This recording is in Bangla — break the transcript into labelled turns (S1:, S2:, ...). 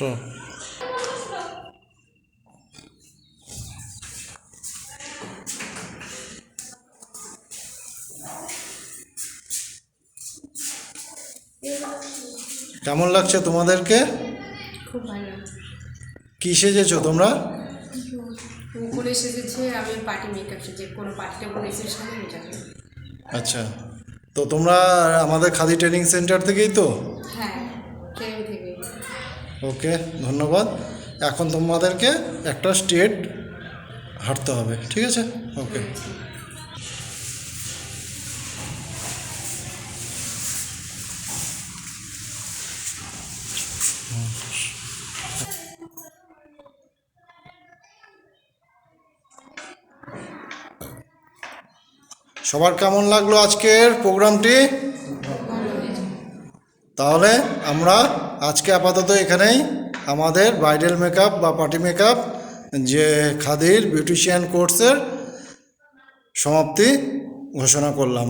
S1: স্টপ কেমন লাগছে তোমাদেরকে?
S2: খুব ভালো
S1: কি সেজেছো তোমরা?
S2: সেজেছে আমি পার্টি মেকআপ সেজে কোনো আমি
S1: আচ্ছা। তো তোমরা আমাদের খাদি ট্রেনিং সেন্টার থেকেই তো?
S2: হ্যাঁ।
S1: ওকে, ধন্যবাদ। এখন তোমাদেরকে একটা স্টেট হাঁটতে হবে, ঠিক আছে? ওকে। সবার কেমন লাগল আজকের প্রোগ্রামটি? তাহলে আমরা আজকে আপাতত এখানেই। আমাদের ব্রাইডাল মেকআপ বা পার্টি মেকআপ যে খাদির বিউটিশিয়ান কোর্সের সমাপ্তি ঘোষণা করলাম।